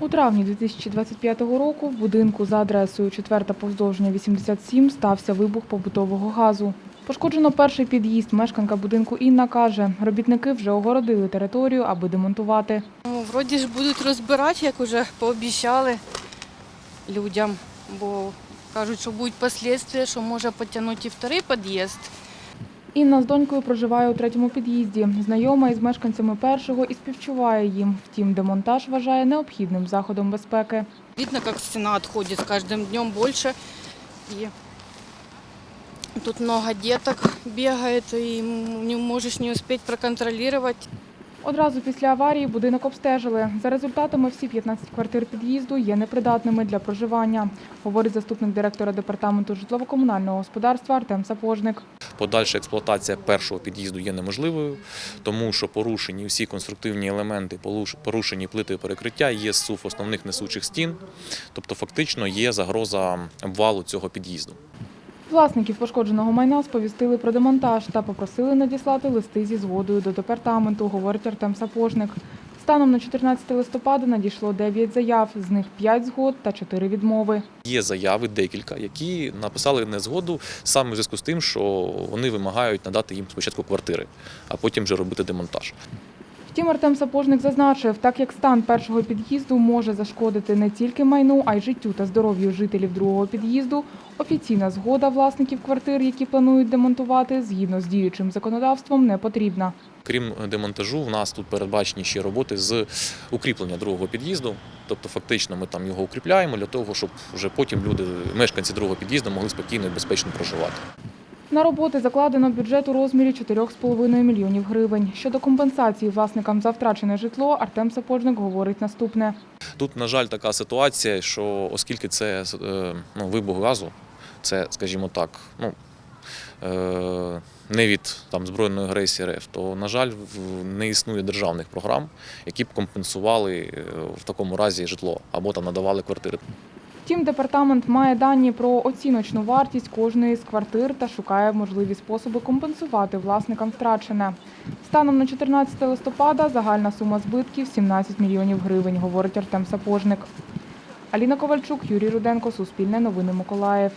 У травні 2025 року в будинку за адресою 4 повздовження 87 стався вибух побутового газу. Пошкоджено перший під'їзд. Мешканка будинку Інна каже, робітники вже огородили територію, аби демонтувати. Ну, вроді ж будуть розбирати, як вже пообіцяли людям, бо кажуть, що будуть послідствия, що може потягнути і вторий під'їзд. Інна з донькою проживає у третьому під'їзді. Знайома із мешканцями першого і співчуває їм. Втім, демонтаж вважає необхідним заходом безпеки. Видно, як стіна відходить з кожним днем більше. І тут багато діток бігає, і не можеш не успіти проконтролювати. Одразу після аварії будинок обстежили. За результатами всі 15 квартир під'їзду є непридатними для проживання, говорить заступник директора департаменту житлово-комунального господарства Артем Сапожник. Подальша експлуатація першого під'їзду є неможливою, тому що порушені всі конструктивні елементи, порушені плити перекриття, є зсув основних несучих стін, тобто фактично є загроза обвалу цього під'їзду. Власників пошкодженого майна сповістили про демонтаж та попросили надіслати листи зі згодою до департаменту, говорить Артем Сапожник. Станом на 14 листопада надійшло 9 заяв, з них 5 згод та 4 відмови. Є заяви декілька, які написали незгоду саме в зв'язку з тим, що вони вимагають надати їм спочатку квартири, а потім вже робити демонтаж. Втім, Артем Сапожник зазначив, так як стан першого під'їзду може зашкодити не тільки майну, а й життю та здоров'ю жителів другого під'їзду, офіційна згода власників квартир, які планують демонтувати, згідно з діючим законодавством, не потрібна. Крім демонтажу, в нас тут передбачені ще роботи з укріплення другого під'їзду. Тобто, фактично, ми там його укріпляємо для того, щоб вже потім люди, мешканці другого під'їзду, могли спокійно і безпечно проживати. На роботи закладено бюджет у розмірі 4,5 мільйонів гривень. Щодо компенсації власникам за втрачене житло, Артем Сапожник говорить наступне. Тут, на жаль, така ситуація, що оскільки це е, ну, вибух газу, це, скажімо так, ну, е, не від там, збройної агресії РФ, то, на жаль, не існує державних програм, які б компенсували е, в такому разі житло або там надавали квартири. Втім, департамент має дані про оціночну вартість кожної з квартир та шукає можливі способи компенсувати власникам втрачене. Станом на 14 листопада загальна сума збитків 17 мільйонів гривень, говорить Артем Сапожник. Аліна Ковальчук, Юрій Руденко, Суспільне новини Миколаїв.